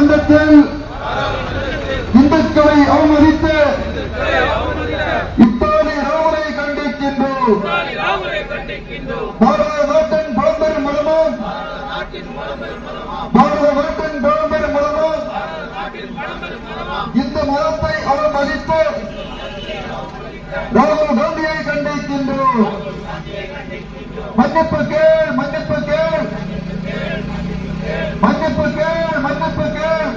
பாராளுமன்றத்தில் இந்துக்களை அவமதித்து இத்தாலி ராமரை கண்டிக்கின்றோம். பாரத நாட்டின் பழம்பெரும் மதமும் பாரத நாட்டின் பழம்பெரும் மதமும் இந்த மதத்தை அவமதித்து ராகுல் காந்தியை கண்டிக்கின்றோம். மன்னிப்பு கேள் மன்னிப்பு கேள். மன்னிப்பு கேள். மன்னிப்பு கேள்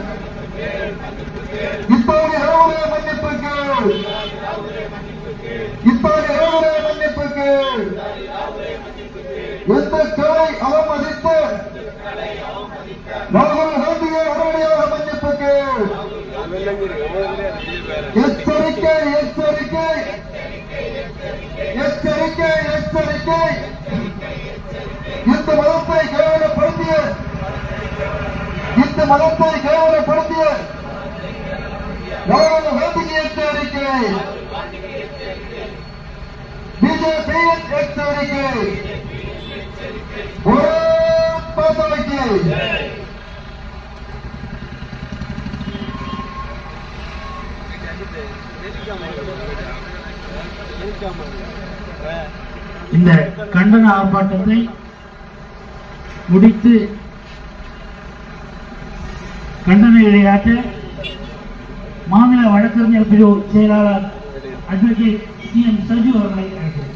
இத்தோடு ராகுலே மன்னிப்பு கேள் இத்தோடு எந்த கலை அவமதித்து ராகுல் காந்தியை உடனடியாக மன்னிப்பு எச்சரிக்கை எச்சரிக்கை எச்சரிக்கை எச்சரிக்கை இந்த மதத்தை கேவலப்படுத்திய ராகுல் காந்திக்கு எச்சரிக்கை பிஜேபியின் எச்சரிக்கை ஒரே பாத்தமைக்கு இந்த கண்டன ஆர்ப்பாட்டத்தை முடித்து கண்டன விளையாட்டு மாநில வழக்கறிஞர் பிரிவு செயலாளர் அட்வொகேட் சி எம் சஜு அவர்களை அழைக்கிறேன்.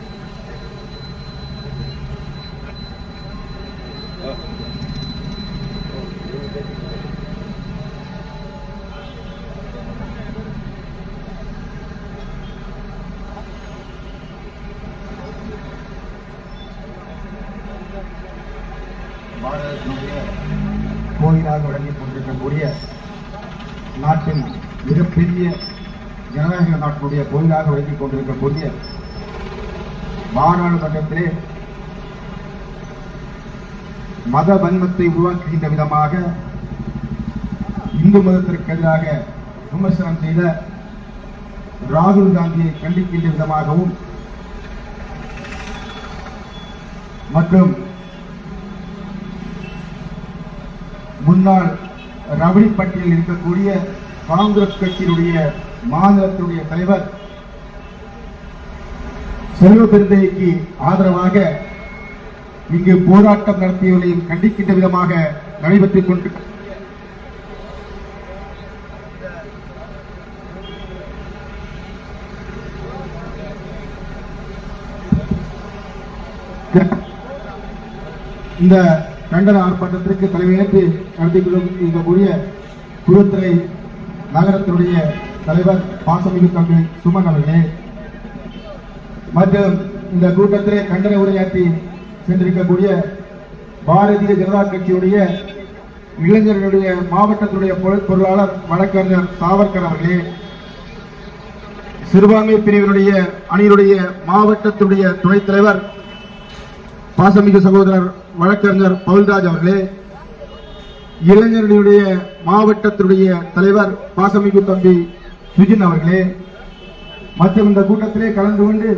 பாரதத்தினுடைய கோயிலாக விளங்கிக் கொண்டிருக்கக்கூடிய நாட்டின் மிகப்பெரிய ஜனநாயக நாட்டினுடைய கோயிலாக விளங்கிக் கொண்டிருக்கக்கூடிய பாராளுமன்றத்திலே மத வன்மத்தை உருவாக்குகின்ற விதமாக இந்து மதத்திற்கு எதிராக விமர்சனம் செய்த ராகுல் காந்தியை கண்டிக்கின்ற விதமாகவும் மற்றும் முன்னாள் ரபடி பட்டியலில் இருக்கக்கூடிய காங்கிரஸ் கட்சியினுடைய மாநிலத்தினுடைய தலைவர் செல்வ பெருந்தைக்கு ஆதரவாக இங்கு போராட்டம் நடத்தியவர்களையும் கண்டிக்கின்ற விதமாக நடைபெற்றுக் கொண்டு இந்த கண்டன ஆர்ப்பாட்டத்திற்கு தலைமையேற்று நடத்தி இருக்கக்கூடிய குருத்துறை நகரத்தினுடைய தலைவர் பாசமிகு தம்பி சுமன் அவர்களே. மற்றும் இந்த கூட்டத்திலே கண்டன உரையாற்றி சென்றிருக்கக்கூடிய பாரதிய ஜனதா கட்சியுடைய இளைஞர்களுடைய மாவட்டத்துடைய பொருளாளர் வழக்கறிஞர் சாவர்கர் அவர்களே. சிறுபான்மை பிரிவினுடைய அணியினுடைய மாவட்டத்தினுடைய துணைத் தலைவர் பாசமிகு சகோதரர் வழக்கறிஞர் பவுல்ராஜ் அவர்களே இளைஞர்களுடைய மாவட்டத்தினுடைய தலைவர் பாசமிகு தம்பி சுஜின் அவர்களே மற்றும் இந்த கூட்டத்திலே கலந்து கொண்டு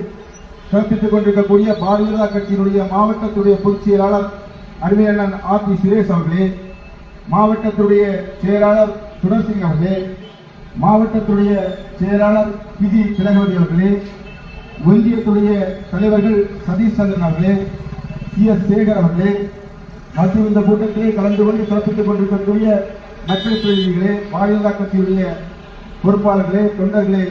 சிறப்பித்துக் கொண்டிருக்கக்கூடிய பாரதிய ஜனதா கட்சியினுடைய மாவட்டத்துடைய பொதுச் செயலாளர் அருமையண்ணன் ஆர் பி சுரேஷ் அவர்களே மாவட்டத்துடைய செயலாளர் சுடர்சிங் அவர்களே மாவட்டத்துடைய செயலாளர் பிஜி திலகவதி அவர்களே ஒன்றியத்துடைய தலைவர்கள் சதீஷ் சந்திரன் அவர்களே சி எஸ் சேகர் அவர்களே மற்றும் இந்த கூட்டத்திலே கலந்து கொண்டு சிறப்பித்துக் கொண்டிருக்கக்கூடிய மக்கள் பிரதிநிதிகளே பாரதிய கட்சியுடைய பொறுப்பாளர்களே தொண்டர்களே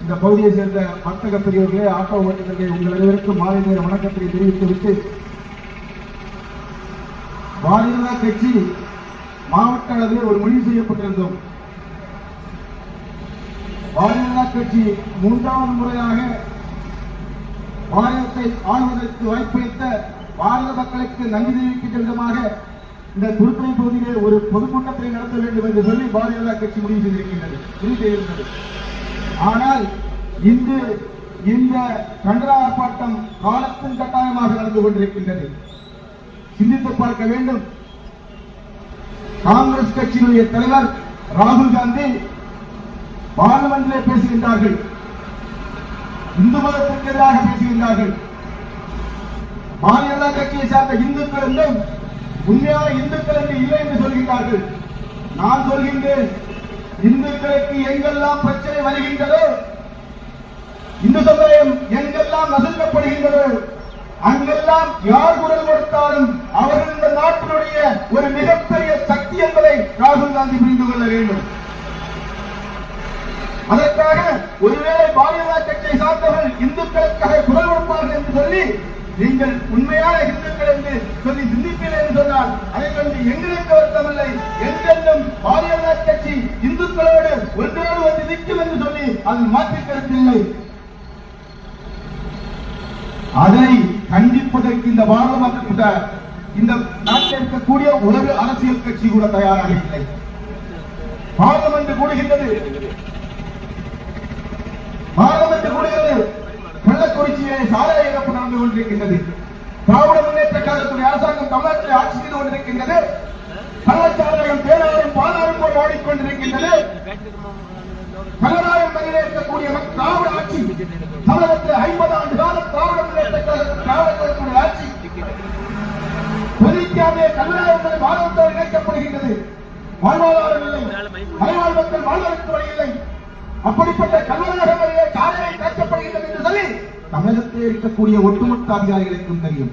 இந்த பகுதியை சேர்ந்த வர்த்தக பெரியவர்களே ஆட்டோ ஓட்டுநர்களே உங்கள் அனைவருக்கும் மாலை நேர வணக்கத்தை தெரிவித்துவிட்டு பாரதிய கட்சி மாவட்ட அளவில் ஒரு முடிவு செய்யப்பட்டிருந்தோம். பாரதிய கட்சி மூன்றாவது முறையாக பாரதத்தை ஆளுவதற்கு வாய்ப்பளித்த பாரத மக்களுக்கு நன்றி தெரிவிக்கின்ற விதமாக இந்த குருத்துறை பகுதியிலே ஒரு பொதுக்கூட்டத்தை நடத்த வேண்டும் என்று சொல்லி பாரதிய ஜனதா கட்சி முடிவு செய்திருக்கின்றது. முடிவு செய்திருந்தது ஆனால் இன்று இந்த கண்டன ஆர்ப்பாட்டம் காலத்தின் கட்டாயமாக நடந்து கொண்டிருக்கின்றது. சிந்தித்து பார்க்க வேண்டும். காங்கிரஸ் கட்சியினுடைய தலைவர் ராகுல் காந்தி பார்லிமெண்டிலே பேசுகின்றார்கள். இந்து மதத்திற்கு எதிராக பேசுகின்றார்கள். பாரதிய ஜனதா கட்சியை சார்ந்த இந்துக்கள் என்றும் உண்மையான இந்துக்கள் என்று இல்லை என்று சொல்கின்றார்கள். நான் சொல்கின்றேன் இந்துக்களுக்கு எங்கெல்லாம் பிரச்சனை வருகின்றதோ இந்து சமுதாயம் எங்கெல்லாம் நசுக்கப்படுகின்றதோ அங்கெல்லாம் யார் குரல் கொடுத்தாலும் அவர்கள் இந்த நாட்டினுடைய ஒரு மிகப்பெரிய சக்தி என்பதை ராகுல் காந்தி புரிந்து கொள்ள வேண்டும். அதற்காக ஒருவேளை பாரதிய கட்சியை சார்ந்தவர்கள் இந்துக்களுக்காக குரல் கொடுப்பார்கள் என்று சொல்லி நீங்கள் உண்மையான இந்துக்கள் என்று சொல்லி சிந்திப்பீர்கள் என்று சொன்னால் அதை கொண்டு எங்களுக்கு வருத்தமில்லை. எங்கென்றும் பாரதிய கட்சி இந்துக்களோடு ஒன்றோடு வந்து நிற்கும் என்று சொல்லி அது மாற்றி கருத்தில்லை. அதனை கண்டிப்பதற்கு இந்த பாராளுமன்ற இந்த நாட்டில் இருக்கக்கூடிய ஒரு அரசியல் கட்சி கூட தயாராக இல்லை பார்லமெண்ட் கூடுகின்றது பார்லமெண்ட் கூடுகிறது கள்ளக்குறிச்சியிலே சாலை இழப்பு நடந்து கொண்டிருக்கின்றது. திராவிட முன்னேற்ற கழகத்துடைய அரசாங்கம் தமிழகத்தில் ஆட்சி செய்து கொண்டிருக்கின்றது. கள்ளச்சாராயம் தேனாரும் பாலாரும் போல் ஓடிக்கொண்டிருக்கின்றது. கனடாவில் மனித இருக்கக்கூடிய திராவிட ஆட்சி தமிழகத்தில் ஐம்பது ஆண்டு காலம் திராவிட முன்னேற்ற கழகம் திராவிட கழகத்துடைய ஆட்சி. கொதிக்காமே கனடாவில் மாநிலத்தோடு இணைக்கப்படுகின்றது. வாழ்வாதாரம் இல்லை. மலைவாழ் மக்கள் வாழ்வதற்கு வழி இல்லை. அப்படிப்பட்ட கல்வராக தமிழகத்தில் இருக்கக்கூடிய ஒட்டுமொத்த அதிகாரிகளுக்கும் தெரியும்.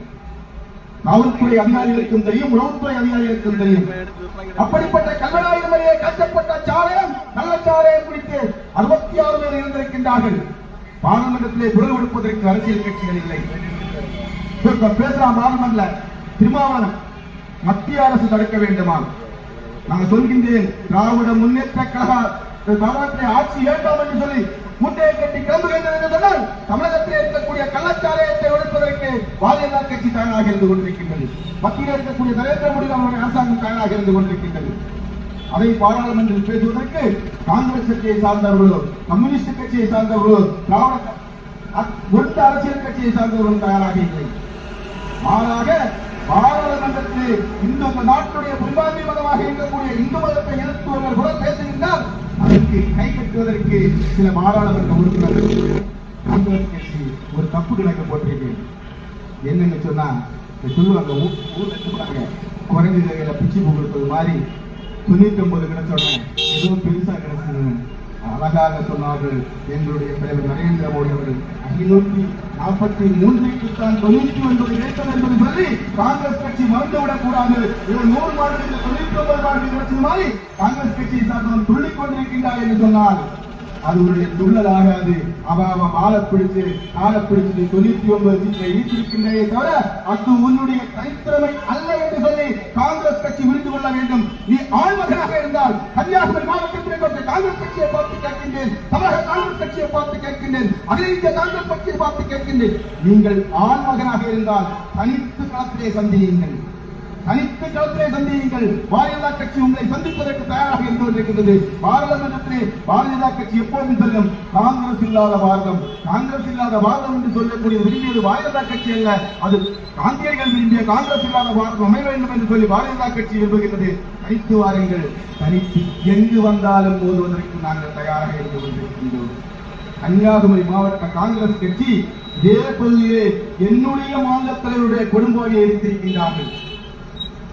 காவல்துறை அதிகாரிகளுக்கும் தெரியும் உளவுத்துறை அதிகாரிகளுக்கும் தெரியும். அப்படிப்பட்ட கல்வனாயிரம் வழியே காய்ச்சப்பட்ட சாலையம் நல்ல சாலையம் குறித்து அறுபத்தி ஆறு பேர் இருந்திருக்கின்றார்கள். பாராளுமன்றத்திலே குரல் கொடுப்பதற்கு அரசியல் கட்சிகள் இல்லை. பேசுறான் பேசலாம் பார்லிமெண்ட்ல திருமாவளவன். மத்திய அரசு தடுக்க வேண்டுமா நான் சொல்கின்றேன் திராவிட முன்னேற்ற கழக ஆட்சி வேண்டாம் என்று சொல்லி முட்டையை கட்டி கிளம்புகின்ற என்று சொன்னால் தமிழகத்தில் இருக்கக்கூடிய கள்ளச்சாலையத்தை ஒழிப்பதற்கு பாரதிய ஜனதா கட்சி தயாராக இருந்து கொண்டிருக்கின்றது. மத்தியில் இருக்கக்கூடிய நரேந்திர மோடி அவருடைய அரசாங்கம் தயாராக இருந்து கொண்டிருக்கின்றது. அதை பாராளுமன்றத்தில் பேசுவதற்கு காங்கிரஸ் கட்சியை சார்ந்தவர்களோ கம்யூனிஸ்ட் கட்சியை சார்ந்தவர்களோ திராவிட அ- அரசியல் கட்சியை சார்ந்தவர்களும் தயாராக இல்லை. மாறாக பாராளுமன்றத்தில் இந்து இந்த நாட்டுடைய பிரிவாதி மதமாக இருக்கக்கூடிய இந்து மதத்தை எதிர்த்துவர்கள் கூட பேசுகின்றார் அதற்கு கை கட்டுவதற்கு சில பாராளுமன்ற உறுப்பினர்கள் காங்கிரஸ் கட்சி ஒரு தப்பு கணக்கு போட்டிருக்கிறேன் என்னன்னு சொன்னா சொல்லுவாங்க ஊ- சொல்லுவாங்க குரங்கு கையில பிச்சு பூ கொடுத்தது மாதிரி தொண்ணூத்தி ஒன்பது கிடைச்சோடனே எதுவும் பெருசா கிடைச்சது அழகாக சொன்னார்கள் எங்களுடைய தலைவர் நரேந்திர மோடி அவர்கள். ஐநூற்றி நாற்பத்தி மூன்றுக்கு தான் தொண்ணூற்றி ஒன்பது கிடைத்தது என்பது சொல்லி காங்கிரஸ் கட்சி மறந்துவிடக் கூடாது. இது நூறு மாநிலத்தில் தொண்ணூத்தி ஒன்பது மாநிலத்தில் கிடைச்சது மாதிரி காங்கிரஸ் கட்சியை சார்ந்தவன் துள்ளிக் கொண்டிருக்கின்றார் என்று சொன்னால் அது உடைய துள்ளல் ஆகாது அவ அவன் ஆளை பிடிச்சு காலை பிடிச்சு தொண்ணூத்தி ஒன்பது சீட்டை ஈட்டிருக்கின்றே தவிர அது உன்னுடைய தனித்திறமை அல்ல என்று சொல்லி காங்கிரஸ் கட்சி புரிந்து கொள்ள வேண்டும். நீ ஆழ்மகனாக இருந்தால் கன்னியாகுமரி மாவட்டத்தில் இருக்கிற காங்கிரஸ் கட்சியை பார்த்து கேட்கின்றேன். தமிழக காங்கிரஸ் கட்சியை பார்த்து கேட்கின்றேன். அகில இந்திய காங்கிரஸ் கட்சியை பார்த்து கேட்கின்றேன். நீங்கள் ஆழ்மகனாக இருந்தால் தனித்து களத்திலே சந்தியுங்கள். தனித்து களத்திலே சந்தியுங்கள். பாரதிய ஜனதா கட்சி உங்களை சந்திப்பதற்கு தயாராக இருந்து கொண்டிருக்கின்றது. பாராளுமன்றத்திலே பாரதிய ஜனதா கட்சி எப்போதும் சொல்லும். காங்கிரஸ் இல்லாத பாரதம். காங்கிரஸ் இல்லாத பாரதம் என்று சொல்லக்கூடிய விரும்பியது பாரதிய ஜனதா கட்சி அல்ல. அது காந்தியடிகள் விரும்பிய காங்கிரஸ் இல்லாத பாரதம் அமைய வேண்டும் என்று சொல்லி பாரதிய ஜனதா கட்சி விரும்புகின்றது. தனித்து வாருங்கள். தனித்து எங்கு வந்தாலும் மோதுவதற்கு நாங்கள் தயாராக இருந்து கொண்டிருக்கின்றோம். கன்னியாகுமரி மாவட்ட காங்கிரஸ் கட்சி இதே பகுதியிலே என்னுடைய மாநில தலைவருடைய கொடுங்கோயை எரித்திருக்கின்றார்கள்.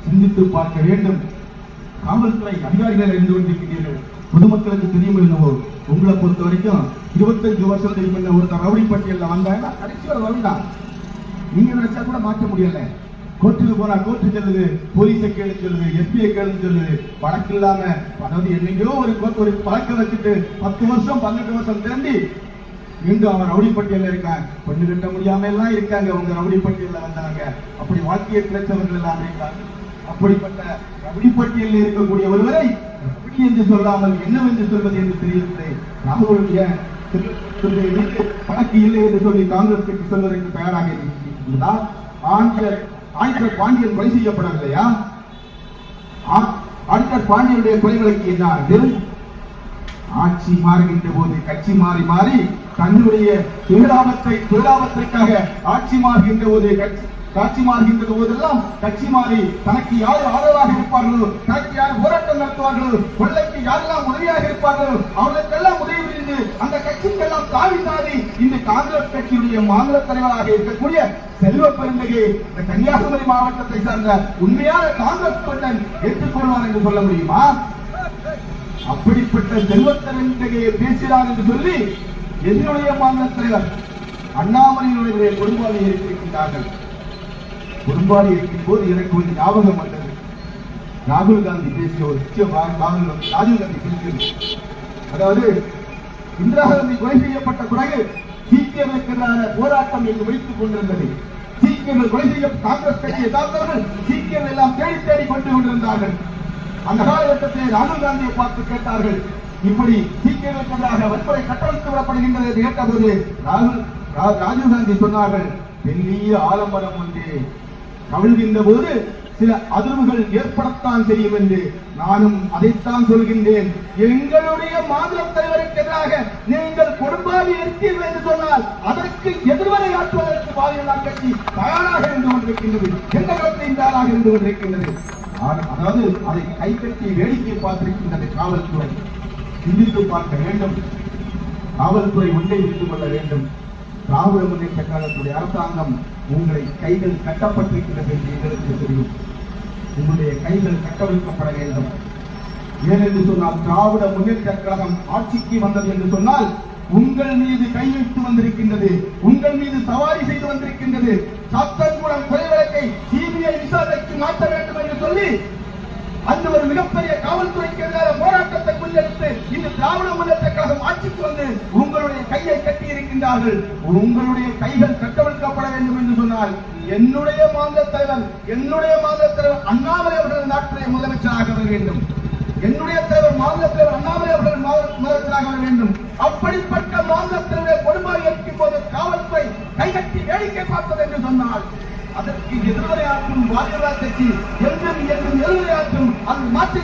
சிந்தித்து பார்க்க வேண்டும். காவல்துறை அதிகாரிகள் இருந்து கொண்டிருக்கிறீர்கள் பொதுமக்களுக்கு தெரியும் என்னவோ உங்களை பொறுத்த வரைக்கும் இருபத்தஞ்சு வருஷம் தெரியும் என்ன ஒருத்தர் ரவுடி பட்டியலில் வந்தாங்கன்னா கடைசி வரை வந்தான் நீங்க நினைச்சா கூட மாற்ற முடியல. கோர்ட்டுக்கு போனா கோர்ட்டு சொல்லுது போலீஸை கேளு சொல்லுது எஸ்பிஐ கேளுன்னு சொல்லுது. வழக்கு இல்லாம அதாவது என்னைக்கோ ஒரு கோர்ட் ஒரு பழக்கம் வச்சுட்டு பத்து வருஷம் பன்னெண்டு வருஷம் திரண்டி மீண்டும் அவன் ரவுடி பட்டியல இருக்கான் பொண்ணு கட்ட முடியாம எல்லாம் இருக்காங்க. உங்க ரவுடி பட்டியல வந்தாங்க. அப்படி வாழ்க்கையை கிடைச்சவர்கள் எல்லாம் இருக்காங்க. அப்படிப்பட்ட ரவுடி பட்டியலில் இருக்கக்கூடிய ஒருவரை ரபடி என்று சொல்லாமல் என்னவென்று சொல்வது என்று தெரியவில்லை ராகுலுடைய கணக்கு இல்லை என்று சொல்லி காங்கிரஸ் கட்சி சொல்வதற்கு தயாராக இருந்தால் ஆண்டியர் ஆண்டியர் பாண்டியன் கொலை செய்யப்படவில்லையா? ஆ- ஆண்டியர் பாண்டியனுடைய கொலைகளுக்கு என்ன ஆகுது ஆட்சி மாறுகின்ற போது கட்சி மாறி மாறி தன்னுடைய தொழிலாபத்தை தொழிலாபத்திற்காக ஆட்சி மாறுகின்ற போது கட்சி காட்சி மாறுகின்ற போதெல்லாம் கட்சி மாறி தனக்கு யார் ஆதரவாக இருப்பார்களோ தனக்கு யார் போராட்டம் நடத்துவார்களோ கொள்ளைக்கு யாரெல்லாம் உதவியாக இருப்பார்களோ அவர்களுக்கெல்லாம் உதவி புரிந்து அந்த கட்சிக்கெல்லாம் தாவி தாவி இந்த காங்கிரஸ் கட்சியுடைய மாநில தலைவராக இருக்கக்கூடிய செல்வ பெருந்தகை இந்த கன்னியாகுமரி மாவட்டத்தை சார்ந்த உண்மையான காங்கிரஸ் தொண்டன் ஏற்றுக்கொள்வார் என்று சொல்ல முடியுமா? அப்படிப்பட்ட செல்வத்தரங்கையை பேசினார் என்று சொல்லி என்னுடைய மாநில தலைவர் அண்ணாமலையினுடைய கொடும்பாளி இருக்கின்றார்கள் கொடும்பாளி இருக்கும் போது எனக்கு ஒரு ஞாபகம் வந்தது. ராகுல் காந்தி பேசிய ஒரு முக்கிய ராகுல் காந்தி ராஜீவ் காந்தி பேசியது. அதாவது இந்திரா காந்தி கொலை செய்யப்பட்ட பிறகு சீக்கியர்களுக்கு எதிரான போராட்டம் என்று வைத்துக் கொண்டிருந்தது. சீக்கியர்கள் கொலை செய்ய காங்கிரஸ் கட்சியை சார்ந்தவர்கள் சீக்கியர்கள் எல்லாம் தேடி தேடி கொண்டு கொண்டிருந்தார்கள் அந்த காலகட்டத்தில் ராகுல் காந்தியை பார்த்து கேட்டார்கள் இப்படி சீக்கியர்களுக்கு எதிராக வன்முறை கட்டமைத்து விடப்படுகின்றது என்று கேட்டபோது ராகுல் ரா- ராஜீவ் காந்தி சொன்னார்கள் பெரிய ஆலம்பரம் ஒன்று கவிழ்கின்ற போது சில அதிர்வுகள் ஏற்படத்தான் செய்யும் என்று நானும் அதைத்தான் சொல்கின்றேன். எங்களுடைய மாநில தலைவருக்கு எதிராக நீங்கள் கொடும்பாவி இருக்கீர்கள் என்று சொன்னால் அதற்கு எதிர்வரை ஆற்றுவதற்கு பாலியல் கட்சி தயாராக இருந்து கொண்டிருக்கின்றது. எந்த கட்சியும் தயாராக இருந்து கொண்டிருக்கின்றது. அதாவது அதை கைப்பற்றி வேடிக்கை பார்த்திருக்கின்றது காவல்துறை. சிந்தித்து பார்க்க வேண்டும். காவல்துறை ஒன்றை விட்டு கொள்ள வேண்டும். திராவிட முன்னேற்ற கழகத்துடைய அரசாங்கம் உங்களை கைகள் கட்டப்பட்டிருக்கிறது என்று எங்களுக்கு தெரியும். உங்களுடைய கைகள் கட்டவிழ்க்கப்பட வேண்டும். ஏனென்று சொன்னால் திராவிட முன்னேற்ற கழகம் ஆட்சிக்கு வந்தது என்று சொன்னால் உங்கள் மீது கை வந்திருக்கின்றது உங்கள் மீது சவாரி செய்து வந்திருக்கின்றது சாத்தன்குளம் கொலை வழக்கை சிபிஐ விசாரணைக்கு மாற்ற வேண்டும் என்று சொல்லி அந்த ஒரு மிகப்பெரிய காவல்துறைக்கு எதிரான போராட்டத்தை முன்னெடுத்து இந்த திராவிட முன்னேற்ற கழகம் ஆட்சிக்கு வந்து உங்களுடைய கையை கட்டி இருக்கின்றார்கள். உங்களுடைய கைகள் கட்டவிழ்க்கப்பட வேண்டும் என்று சொன்னால் என்னுடைய மாநில தலைவர் என்னுடைய மாநில தலைவர் அண்ணாமலை அவர்கள் நாட்டுடைய முதலமைச்சராக வர வேண்டும். என்னுடைய தலைவர் மாநில தலைவர் அண்ணாமலை அவர்கள் முதலமைச்சராக வர வேண்டும். அப்படிப்பட்ட மாநில தலைவரை கொடுமை இருக்கும் போது காவல்துறை கைகட்டி வேடிக்கை பார்த்தது என்று சொன்னால் அதற்கு எதிர்மறையாற்றும் பாரதிய என்றும் என்றும் எதிர்மறையாற்றும் அது மாற்றி